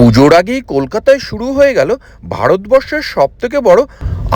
পুজোর আগেই কলকাতায় শুরু হয়ে গেল ভারতবর্ষের সবথেকে বড়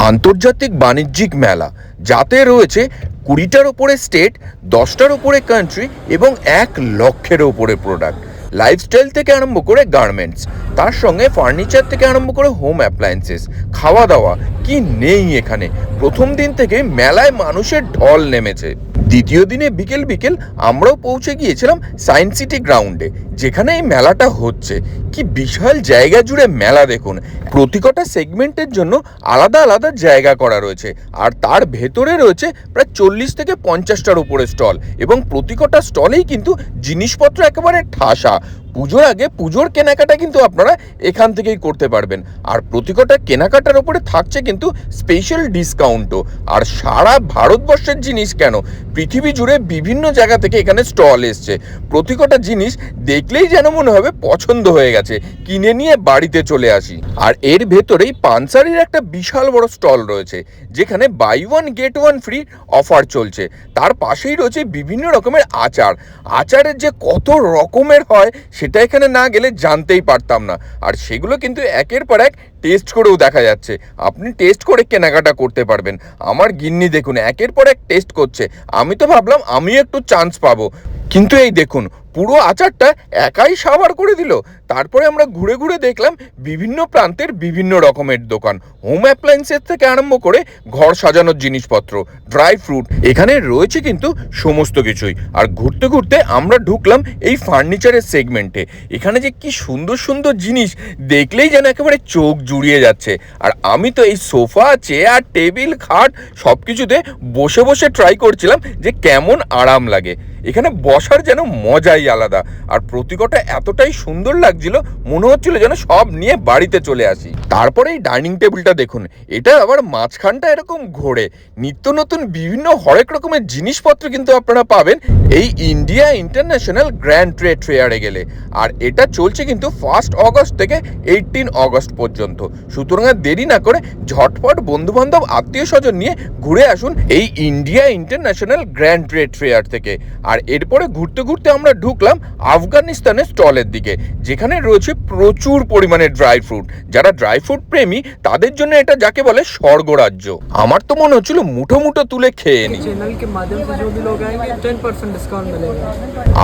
আন্তর্জাতিক বাণিজ্যিক মেলা, যাতে রয়েছে কুড়িটার ওপরে স্টেট দশটার ওপরে কান্ট্রি এবং এক লক্ষের ওপরে প্রোডাক্ট লাইফস্টাইল থেকে আরম্ভ করে গার্মেন্টস তার সঙ্গে ফার্নিচার থেকে আরম্ভ করে হোম অ্যাপ্লায়েন্সেস খাওয়া দাওয়া, কি নেই এখানে? প্রথম দিন থেকে মেলায় মানুষের ঢল নেমেছে। দ্বিতীয় দিনে বিকেল বিকেল আমরাও পৌঁছে গিয়েছিলাম সায়েন্স সিটি গ্রাউন্ডে, যেখানে এই মেলাটা হচ্ছে। কি বিশাল জায়গা জুড়ে মেলা দেখুন। প্রতিকটা সেগমেন্টের জন্য আলাদা আলাদা জায়গা করা রয়েছে। আর তার ভেতরে রয়েছে প্রায় চল্লিশ থেকে পঞ্চাশটার উপরে স্টল এবং প্রতিকটা স্টলেই কিন্তু জিনিসপত্র একেবারে ঠাসা। পুজোর আগে পুজোর কেনাকাটা কিন্তু আপনারা এখান থেকেই করতে পারবেন। আর প্রতিকটা কেনাকাটার ওপরে থাকছে কিন্তু স্পেশাল ডিসকাউন্টও আর সারা ভারতবর্ষের জিনিস কেন? পৃথিবী জুড়ে বিভিন্ন জায়গা থেকে এখানে স্টল এসছে। প্রতিকটা জিনিস দেখলেই যেন মনে হবে পছন্দ হয়ে গেছে। কিনে নিয়ে বাড়িতে চলে আসি। আর এর ভেতরেই পানসারির একটা বিশাল বড় স্টল রয়েছে, যেখানে buy one get one free offer চলছে। তার পাশেই রয়েছে বিভিন্ন রকমের আচার। আচারের যে কত রকমের হয় সেটা এখানে না গেলে জানতেই পারতাম না। আর সেগুলো কিন্তু একের পর এক টেস্ট করেও দেখা যাচ্ছে। আপনি টেস্ট করে কেনাকাটা করতে পারবেন। আমার গিন্নি দেখুন, একের পর এক টেস্ট করছে। আমি তো ভাবলাম আমি একটু চান্স পাবো। কিন্তু এই দেখুন, পুরো আচারটা একাই সাবার করে দিল। তারপরে আমরা ঘুরে ঘুরে দেখলাম বিভিন্ন প্রান্তের বিভিন্ন রকমের দোকান। হোম অ্যাপ্লায়েন্সের থেকে আরম্ভ করে ঘর সাজানোর জিনিসপত্র ড্রাই ফ্রুট এখানে রয়েছে কিন্তু সমস্ত কিছুই। আর ঘুরতে ঘুরতে আমরা ঢুকলাম এই ফার্নিচারের সেগমেন্টে এখানে যে কি সুন্দর সুন্দর জিনিস দেখলেই যেন একেবারে চোখ জুড়িয়ে যাচ্ছে। আর আমি তো এই সোফা চেয়ার টেবিল খাট সব কিছুতে বসে বসে ট্রাই করছিলাম যে কেমন আরাম লাগে। এখানে বসার যেন মজাই আলাদা। আর প্রতিকটা এতটাই সুন্দর লাগছিল, মনে হচ্ছিল যেন সব নিয়ে বাড়িতে চলে আসি। তারপরে এই ডাইনিং টেবিলটা দেখুন, এটা আবার মাঝখানটা এরকম ঘোরে। নিত্য নতুন বিভিন্ন হরেক রকমের জিনিসপত্র কিন্তু আপনারা পাবেন এই ইন্ডিয়া ইন্টারন্যাশনাল গ্র্যান্ড ট্রেড ফেয়ারে গেলে। আর এটা চলছে কিন্তু ফার্স্ট অগস্ট থেকে এইটিন অগস্ট পর্যন্ত। সুতরাং দেরি না করে ঝটপট বন্ধু বান্ধব আত্মীয় স্বজন নিয়ে ঘুরে আসুন এই India international grand trade fair থেকে। আর আর এরপরে ঘুরতে ঘুরতে আমরা ঢুকলাম আফগানিস্তানের স্টলের দিকে যেখানে রয়েছে প্রচুর পরিমাণে ড্রাই ফ্রুট। যারা ড্রাই ফ্রুট প্রেমী তাদের জন্য এটা যাকে বলে স্বর্গরাজ্য। আমার তো মনে হচ্ছিল মুঠো মুঠো তুলে খেয়ে নি।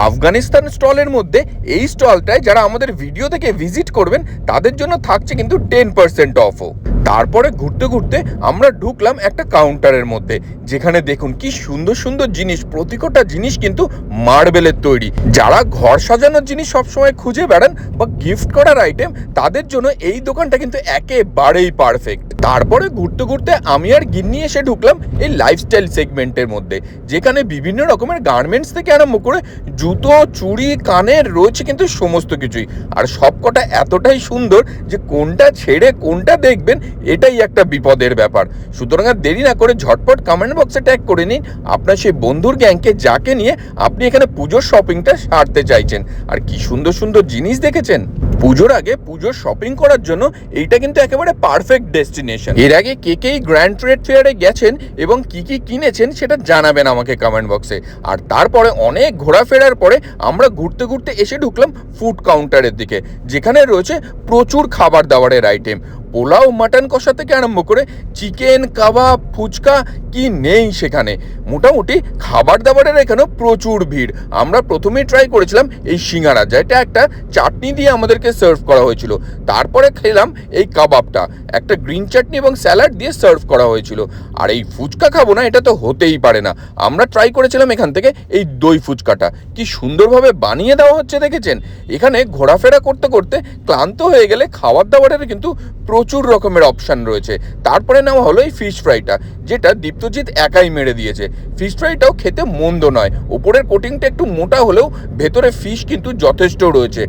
আফগানিস্তান স্টলের মধ্যে এই স্টলটায় যারা আমাদের ভিডিও থেকে ভিজিট করবেন তাদের জন্য থাকছে কিন্তু টেন পার্সেন্ট অফও তারপরে ঘুরতে ঘুরতে আমরা ঢুকলাম একটা কাউন্টারের মধ্যে। যেখানে দেখুন কি সুন্দর সুন্দর জিনিস, প্রতিকটা জিনিস কিন্তু মার্বেলের তৈরি। যারা ঘর সাজানোর জিনিস সবসময় খুঁজে বেড়ান বা গিফট করার আইটেম তাদের জন্য এই দোকানটা কিন্তু একেবারেই পারফেক্ট তারপরে ঘুরতে ঘুরতে আমি আর গিন্নি এসে ঢুকলাম এই লাইফস্টাইল সেগমেন্টের মধ্যে, যেখানে বিভিন্ন রকমের গার্মেন্টস থেকে আরম্ভ করে জুতো, চুড়ি, কানের, রয়েছে কিন্তু সমস্ত কিছুই। আর সবকটা এতটাই সুন্দর যে কোনটা ছেড়ে কোনটা দেখবেন, এটাই একটা বিপদের ব্যাপার। সুতরাং আর দেরি না করে ঝটপট কমেন্ট বক্সে ট্যাগ করে নিন, আপনার সেই বন্ধুর গ্যাংকে যাকে নিয়ে আপনি এখানে পুজোর শপিংটা সারতে চাইছেন। আর কি সুন্দর সুন্দর জিনিস দেখেছেন? পুজোর আগে পুজোর শপিং করার জন্য এইটা কিন্তু একেবারে পারফেক্ট ডেস্টিনেশন এর আগে কে কে গ্র্যান্ড ট্রেড ফেয়ারে গেছেন এবং কি কি কিনেছেন সেটা জানাবেন আমাকে কমেন্ট বক্সে আর তারপরে অনেক ঘোরাফেরার পরে আমরা ঘুরতে ঘুরতে এসে ঢুকলাম ফুড কাউন্টারের দিকে, যেখানে রয়েছে প্রচুর খাবার দাবারের আইটেম পোলাও, মাটন কষা থেকে আরম্ভ করে চিকেন, কাবাব, ফুচকা কি নেই সেখানে? মোটামুটি খাবার দাবারের এখানেও প্রচুর ভিড়। আমরা প্রথমেই ট্রাই করেছিলাম এই সিঙ্গারা, যেটা একটা চাটনি দিয়ে আমাদেরকে সার্ভ করা হয়েছিল। তারপরে খেলাম এই কাবাবটা। একটা গ্রিন চাটনি এবং স্যালাড দিয়ে সার্ভ করা হয়েছিল। আর এই ফুচকা খাব না, এটা তো হতেই পারে না। আমরা ট্রাই করেছিলাম এখান থেকে এই দই ফুচকাটা। কি সুন্দরভাবে বানিয়ে দেওয়া হচ্ছে, দেখেছেন? এখানে ঘোরাফেরা করতে করতে ক্লান্ত হয়ে গেলে খাবার দাবারের কিন্তু প্রচুর রকমের অপশান রয়েছে। তারপরে নেওয়া হলো এই ফিশ ফ্রাইটা যেটা দীপ্তজিৎ একাই মেরে দিয়েছে। ফিশ ফ্রাইটাও খেতে মন্দ নয়। ওপরের কোটিংটা একটু মোটা হলেও ভেতরে ফিশ কিন্তু যথেষ্ট রয়েছে।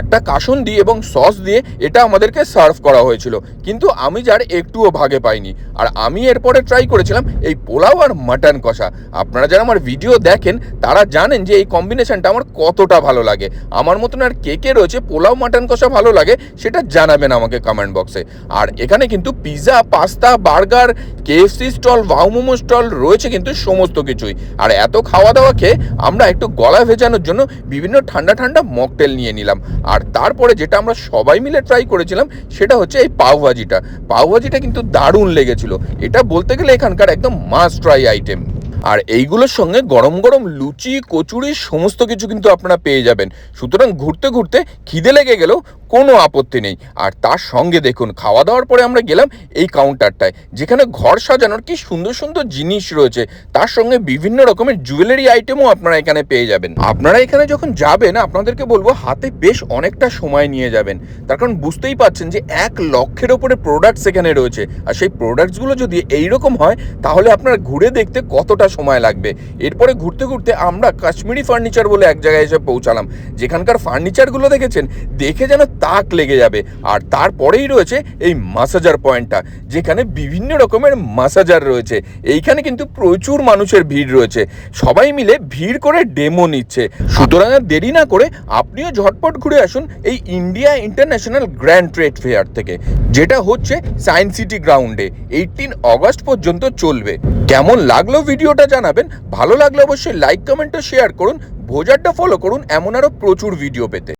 একটা কাসুন্দি এবং সস দিয়ে এটা আমাদেরকে সার্ভ করা হয়েছিল। কিন্তু আমি যার একটুও ভাগে পাইনি। আর আমি এরপরে ট্রাই করেছিলাম এই পোলাও আর মাটন কষা। আপনারা যারা আমার ভিডিও দেখেন, তারা জানেন যে এই কম্বিনেশনটা আমার কতটা ভালো লাগে। আমার মতন আর কে কে রয়েছে পোলাও মাটন কষা ভালো লাগে, সেটা জানাবেন আমাকে কমেন্ট বক্সে আর এখানে কিন্তু pizza pasta burger KFC stall wow momo stall রয়েছে কিন্তু সমস্ত কিছুই। আর এত খাওয়া দাওয়া খেয়ে আমরা একটু গলা ভেজানোর জন্য বিভিন্ন ঠান্ডা ঠান্ডা মকটেল নিয়ে নিলাম। আর তারপরে যেটা আমরা সবাই মিলে ট্রাই করেছিলাম, সেটা হচ্ছে এই পাওভাজিটা পাওভাজিটা কিন্তু দারুণ লেগেছিল। এটা বলতে গেলে এখানকার একদম মাস্ট ট্রাই আইটেম আর এইগুলোর সঙ্গে গরম গরম লুচি, কচুরি, সমস্ত কিছু কিন্তু আপনারা পেয়ে যাবেন। সুতরাং ঘুরতে ঘুরতে খিদে লেগে গেলেও কোনো আপত্তি নেই। আর তার সঙ্গে দেখুন, খাওয়া দাওয়ার পরে আমরা গেলাম এই কাউন্টারটায় যেখানে ঘর সাজানোর কি সুন্দর সুন্দর জিনিস রয়েছে। তার সঙ্গে বিভিন্ন রকমের জুয়েলারি আইটেমও আপনারা এখানে পেয়ে যাবেন। আপনারা এখানে যখন যাবেন, আপনাদেরকে বলব, হাতে বেশ অনেকটা সময় নিয়ে যাবেন। তার কারণ বুঝতেই পারছেন যে এক লক্ষের ওপরে প্রোডাক্টস এখানে রয়েছে। আর সেই প্রোডাক্টসগুলো যদি এইরকম হয়, তাহলে আপনার ঘুরে দেখতে কতটা সময় লাগবে। এরপরে ঘুরতে ঘুরতে আমরা কাশ্মীরি ফার্নিচার বলে এক জায়গায় এসে পৌঁছালাম। যেখানকার ফার্নিচারগুলো দেখেছেন, দেখে যেন তাক লেগে যাবে। আর তারপরেই রয়েছে এই মাসাজার পয়েন্টটা যেখানে বিভিন্ন রকমের মাসাজার রয়েছে। এইখানে কিন্তু প্রচুর মানুষের ভিড় রয়েছে। সবাই মিলে ভিড় করে ডেমো নিচ্ছে। সুতরাং আর দেরি না করে আপনিও ঝটপট ঘুরে আসুন এই India international grand trade fair থেকে, যেটা হচ্ছে সায়েন্স সিটি গ্রাউন্ডে এইটিন অগস্ট পর্যন্ত চলবে। কেমন লাগল ভিডিওটা জানাবেন। ভালো লাগলে অবশ্যই লাইক কমেন্ট ও শেয়ার করুন। ভোজারটা ফলো করুন। এমন আরও প্রচুর ভিডিও পেতে।